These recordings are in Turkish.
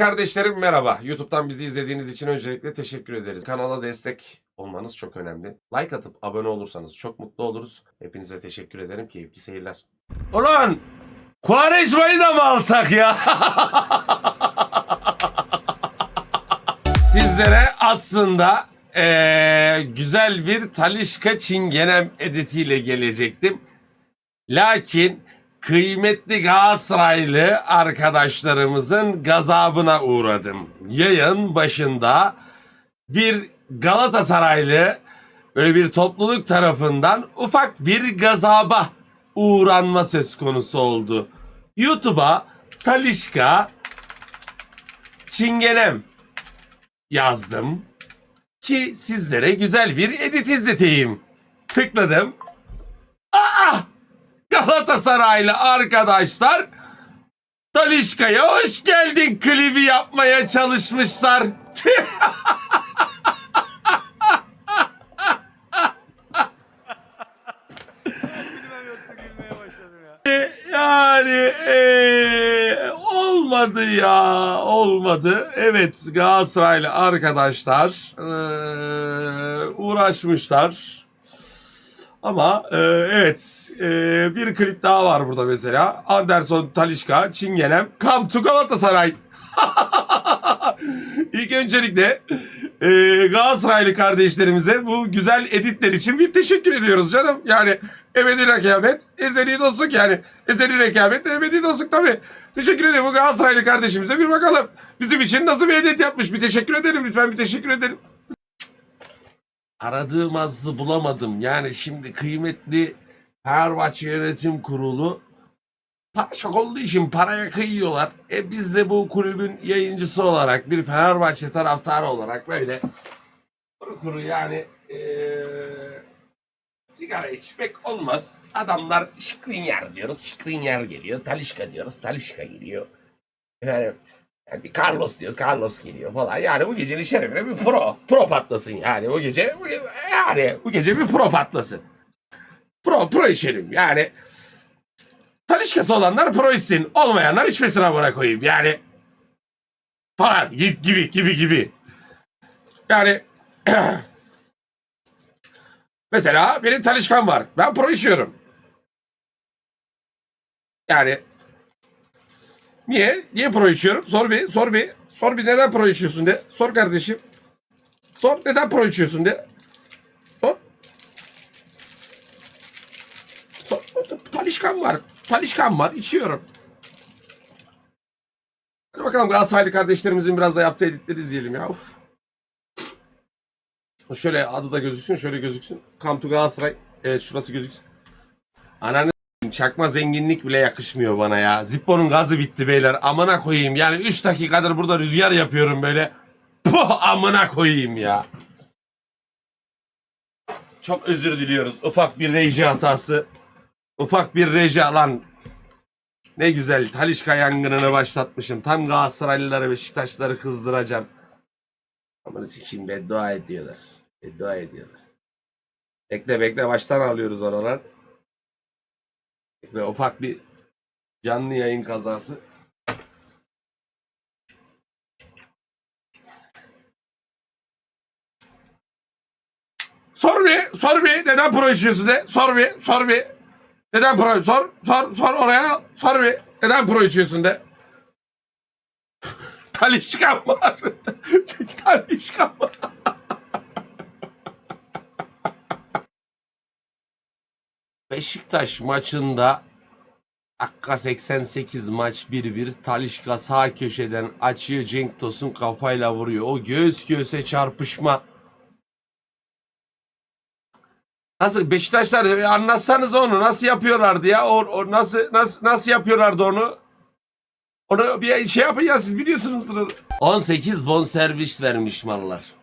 kardeşlerim merhaba. YouTube'dan bizi izlediğiniz için öncelikle teşekkür ederiz. Kanala destek olmanız çok önemli. Like atıp abone olursanız çok mutlu oluruz. Hepinize teşekkür ederim. Keyifli seyirler. Ulan! Kuvareşmayı da mı alsak ya? Sizlere aslında eee, güzel bir Talişka Çingenem editiyle gelecektim. Lakin kıymetli Galatasaraylı arkadaşlarımızın gazabına uğradım. Yayın başında bir Galatasaraylı böyle bir topluluk tarafından ufak bir gazaba uğranma söz konusu oldu. YouTube'a Talişka Çingenem yazdım ki sizlere güzel bir edit izleteyim. Tıkladım. Galatasaraylı arkadaşlar Talişka'ya hoş geldin klibi yapmaya çalışmışlar. Yani eee, olmadı ya olmadı. Evet Galatasaraylı arkadaşlar eee, uğraşmışlar. Ama eee, evet eee, bir klip daha var burada mesela. Anderson Talişka, Çingenem, Come to Galatasaray. İlk öncelikle eee Galatasaraylı kardeşlerimize bu güzel editler için bir teşekkür ediyoruz canım. Yani ebedi rekabet, ezeli dostluk yani. Ezeli rekabet, ebedi dostluk tabii. Teşekkür ederim bu Galatasaraylı kardeşimize bir bakalım. Bizim için nasıl bir edit yapmış bir teşekkür ederim lütfen bir teşekkür ederim. Aradığım azı bulamadım. Yani şimdi kıymetli Fenerbahçe Yönetim Kurulu çok olduğu için paraya kıyıyorlar. E biz de bu kulübün yayıncısı olarak bir Fenerbahçe taraftarı olarak böyle kuru kuru yani eee, sigara içmek olmaz. Adamlar Şikrinyer diyoruz. Şikrinyer geliyor. Talişka diyoruz. Talişka geliyor. Yani, yani Carlos diyor. Carlos geliyor falan. Yani bu gecenin şerefine bir pro. Pro patlasın yani bu gece. Bu, yani bu gece bir pro patlasın. Pro, pro içelim yani. Talişkası olanlar pro içsin. Olmayanlar içmesin amına koyayım. Yani falan gibi gibi gibi gibi. Yani mesela benim talişkam var. Ben pro içiyorum. Yani niye? Niye pro içiyorum? Sor bir, sor bir. Sor bir neden pro içiyorsun de. Sor kardeşim. Sor neden pro içiyorsun de. Sor. Sor. Talişkam var. Talişkam var. içiyorum. Hadi bakalım Galatasaraylı kardeşlerimizin biraz da yaptığı editleri izleyelim ya. Uf. Şöyle adı da gözüksün, şöyle gözüksün. Come to Galatasaray. Evet şurası gözüksün. Ananı çakma zenginlik bile yakışmıyor bana ya. Zippo'nun gazı bitti beyler. Amına koyayım. Yani 3 dakikadır burada rüzgar yapıyorum böyle. Puh amına koyayım ya. Çok özür diliyoruz. Ufak bir reji hatası. Ufak bir reji lan. Ne güzel Talişka yangınını başlatmışım. Tam Galatasaraylıları Beşiktaşları kızdıracağım. Amanı sikeyim beddua ediyorlar. Beddua ediyorlar. Bekle bekle baştan alıyoruz oralar. Bekle ufak bir canlı yayın kazası. Sor bir, sor bir. Neden pro içiyorsun de? Sor bir, sor bir. Neden pro? Sor, sor, sor oraya. Sor bir. Neden pro içiyorsun de? Talişkam var. Talişkam var. Beşiktaş maçında dakika 88 maç 1-1 Talişka sağ köşeden açıyor Cenk Tosun kafayla vuruyor. O göğüs göğüse çarpışma. Nasıl Beşiktaşlar bir anlatsanız onu nasıl yapıyorlardı ya? O, o nasıl nasıl nasıl yapıyorlardı onu? Onu bir şey yapın ya siz biliyorsunuzdur. 18 bon servis vermiş mallar.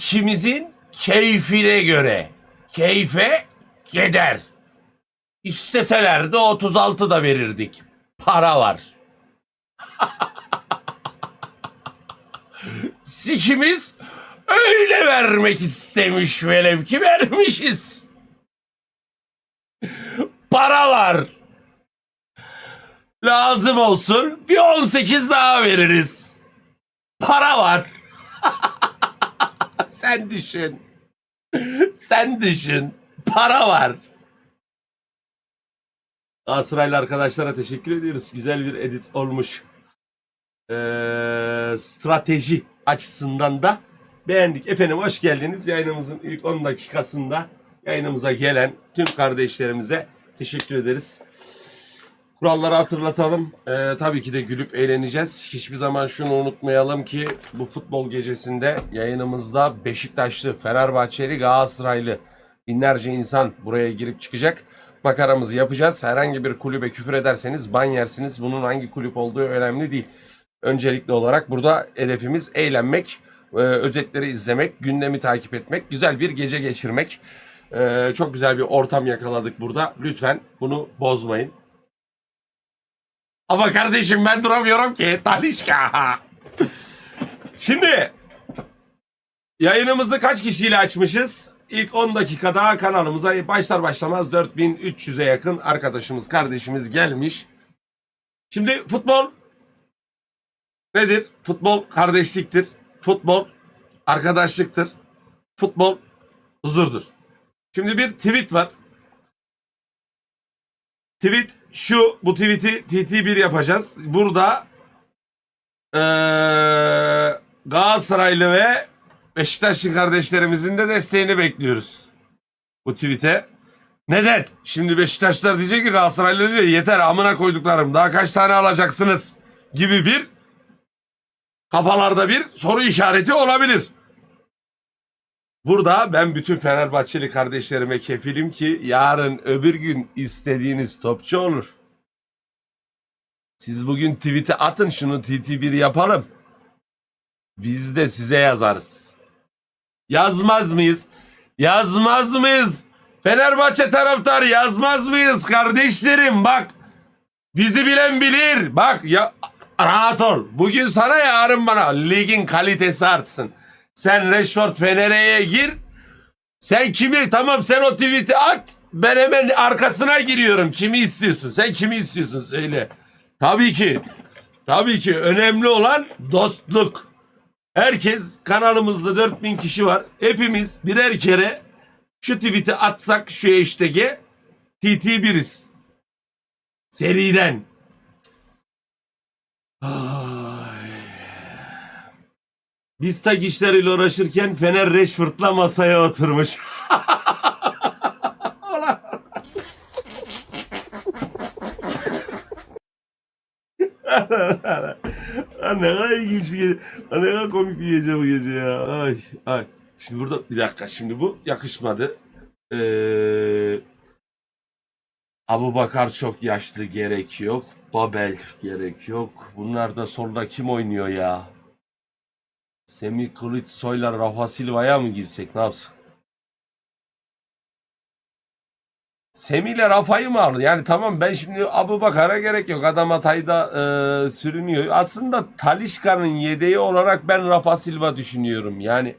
Sikimizin keyfine göre. Keyfe keder. İsteseler de 36 da verirdik. Para var. Sikimiz öyle vermek istemiş velev ki vermişiz. Para var. Lazım olsun bir 18 daha veririz. Para var. Sen düşün. Sen düşün. Para var. Galatasaraylı arkadaşlara teşekkür ediyoruz. Güzel bir edit olmuş. Ee, strateji açısından da beğendik. Efendim hoş geldiniz. Yayınımızın ilk 10 dakikasında yayınımıza gelen tüm kardeşlerimize teşekkür ederiz. Kuralları hatırlatalım. Ee, tabii ki de gülüp eğleneceğiz. Hiçbir zaman şunu unutmayalım ki bu futbol gecesinde yayınımızda Beşiktaşlı, Fenerbahçeli, Galatasaraylı binlerce insan buraya girip çıkacak. Makaramızı yapacağız. Herhangi bir kulübe küfür ederseniz ban yersiniz. Bunun hangi kulüp olduğu önemli değil. Öncelikli olarak burada hedefimiz eğlenmek, e, özetleri izlemek, gündemi takip etmek, güzel bir gece geçirmek. E, çok güzel bir ortam yakaladık burada. Lütfen bunu bozmayın. Ama kardeşim ben duramıyorum ki. Talişka. Şimdi yayınımızı kaç kişiyle açmışız? İlk 10 dakikada kanalımıza başlar başlamaz 4300'e yakın arkadaşımız, kardeşimiz gelmiş. Şimdi futbol nedir? Futbol kardeşliktir. Futbol arkadaşlıktır. Futbol huzurdur. Şimdi bir tweet var. Tweet şu, bu tweet'i TT1 yapacağız. Burada eee Galatasaraylı ve Beşiktaşlı kardeşlerimizin de desteğini bekliyoruz. Bu tweet'e. Neden? Şimdi Beşiktaşlılar diyecek ki Galatasaraylı diyor yeter amına koyduklarım daha kaç tane alacaksınız gibi bir kafalarda bir soru işareti olabilir. Burada ben bütün Fenerbahçeli kardeşlerime kefilim ki yarın öbür gün istediğiniz topçu olur. Siz bugün tweet'e atın şunu TT1 yapalım. Biz de size yazarız. Yazmaz mıyız? Yazmaz mıyız? Fenerbahçe taraftarı yazmaz mıyız kardeşlerim? Bak bizi bilen bilir. Bak ya rahat ol. Bugün sana yarın bana ligin kalitesi artsın. Sen Rashford Fenere'ye gir. Sen kimi tamam sen o tweet'i at. Ben hemen arkasına giriyorum. Kimi istiyorsun? Sen kimi istiyorsun söyle. Tabii ki. Tabii ki önemli olan dostluk. Herkes kanalımızda 4000 kişi var. Hepimiz birer kere şu tweet'i atsak şu hashtag'e TT1'iz. Seriden. Ay. Biz tak işleriyle uğraşırken Fener Rashford'la masaya oturmuş. Lan ne kadar ilginç bir gece. Ne kadar komik bir gece bu gece ya. Ay ay. Şimdi burada bir dakika şimdi bu yakışmadı. Ee, Abu Bakar çok yaşlı gerek yok. Babel gerek yok. Bunlar da solda kim oynuyor ya? Semih Kılıçsoy'la Rafa Silva'ya mı girsek ne yapsın? Semih ile Rafa'yı mı aldı? Yani tamam ben şimdi Abu Bakar'a gerek yok. Adam Hatay'da e, sürünüyor. Aslında Talişka'nın yedeği olarak ben Rafa Silva düşünüyorum. Yani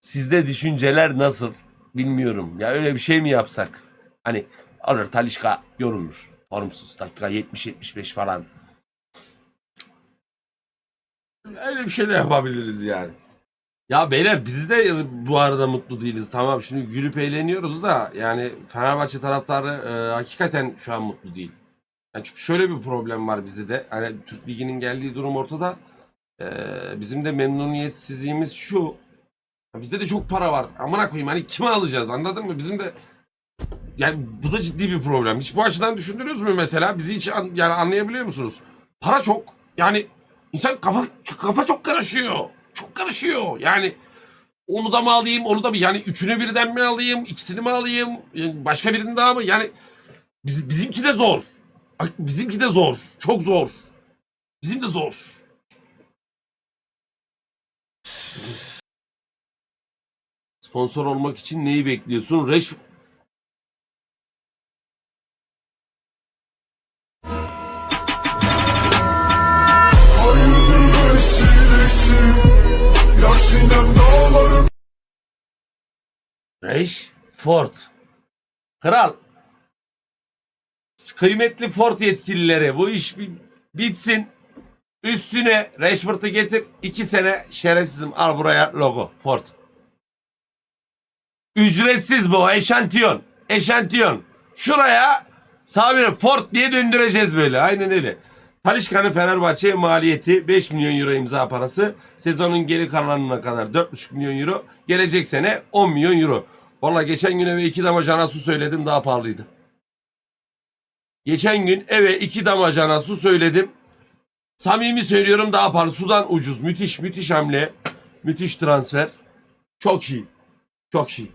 sizde düşünceler nasıl bilmiyorum. Ya öyle bir şey mi yapsak? Hani alır Talişka yorulur. Formsuz. Dakika 70-75 falan. Öyle bir şey de yapabiliriz yani. Ya beyler biz de bu arada mutlu değiliz. Tamam şimdi gülüp eğleniyoruz da yani Fenerbahçe taraftarı e, hakikaten şu an mutlu değil. Yani çünkü şöyle bir problem var bizde de. Hani Türk Ligi'nin geldiği durum ortada. E, bizim de memnuniyetsizliğimiz şu. Bizde de çok para var. Amına koyayım hani kime alacağız anladın mı? Bizim de yani bu da ciddi bir problem. Hiç bu açıdan düşündünüz mü mesela? Bizi hiç an- yani anlayabiliyor musunuz? Para çok. Yani insan kafa kafa çok karışıyor. Çok karışıyor. Yani onu da mı alayım, onu da mı? Yani üçünü birden mi alayım, ikisini mi alayım, yani başka birini daha mı? Yani biz, bizimki de zor. Bizimki de zor. Çok zor. Bizim de zor. Sponsor olmak için neyi bekliyorsun? Reş Rashford. Kral. Kıymetli Ford yetkilileri bu iş bitsin. Üstüne Rashford'u getir. iki sene şerefsizim al buraya logo Ford. Ücretsiz bu eşantiyon. Eşantiyon. Şuraya Sabine Ford diye döndüreceğiz böyle. Aynen öyle. Talişka'nın Fenerbahçe maliyeti 5 milyon euro imza parası. Sezonun geri kalanına kadar 4,5 milyon euro. Gelecek sene 10 milyon euro. Valla geçen gün eve iki damacana su söyledim daha pahalıydı. Geçen gün eve iki damacana su söyledim. Samimi söylüyorum daha pahalı. Sudan ucuz. Müthiş müthiş hamle. Müthiş transfer. Çok iyi. Çok iyi.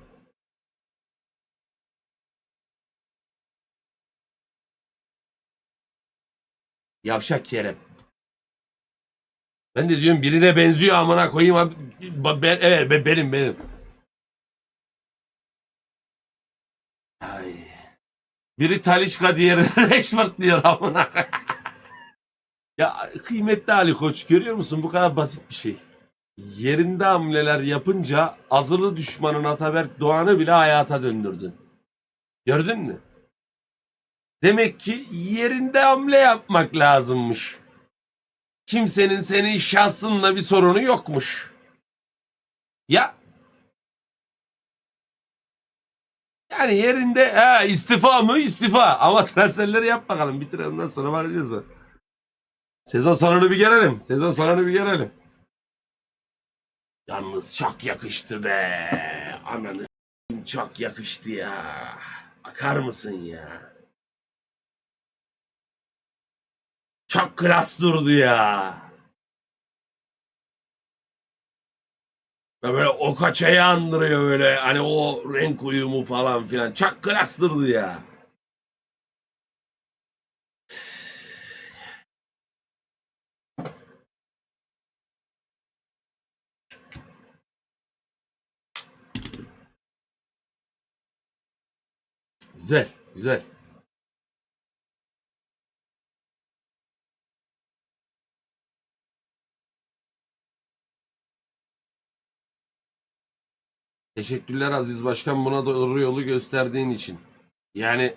Yavşak Kerem. Ben de diyorum birine benziyor amına koyayım abi. Ben, evet be- benim benim. Ay. Biri Talişka diğeri Rashford diyor amına. ya kıymetli Ali Koç görüyor musun? Bu kadar basit bir şey. Yerinde hamleler yapınca azılı düşmanın Ataberk Doğan'ı bile hayata döndürdün. Gördün mü? Demek ki yerinde hamle yapmak lazımmış. Kimsenin senin şahsınla bir sorunu yokmuş. Ya yani yerinde ha, istifa mı istifa ama transferleri yap bakalım bitir ondan sonra varacağız. Sezon sonunu bir görelim. Sezon sonunu bir görelim. Yalnız çok yakıştı be. Ananı çok yakıştı ya. Bakar mısın ya? Çok klas durdu ya. Ve böyle o kaçayı andırıyor böyle hani o renk uyumu falan filan. Çok klas durdu ya. Güzel, güzel. Teşekkürler Aziz Başkan buna doğru yolu gösterdiğin için. Yani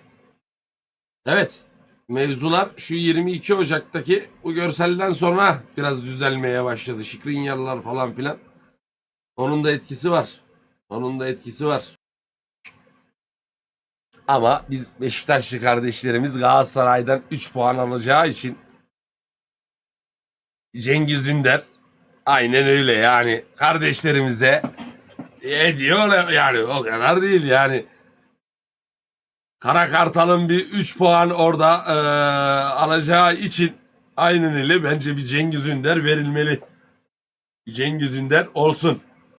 evet mevzular şu 22 Ocak'taki bu görselden sonra biraz düzelmeye başladı. Şikrinyalılar falan filan. Onun da etkisi var. Onun da etkisi var. Ama biz Beşiktaşlı kardeşlerimiz Galatasaray'dan 3 puan alacağı için Cengiz Ünder aynen öyle yani kardeşlerimize ediyor yani o kadar değil yani. Kara Kartal'ın bir 3 puan orada eee, alacağı için aynen öyle bence bir Cengiz Ünder verilmeli. Cengiz Ünder olsun.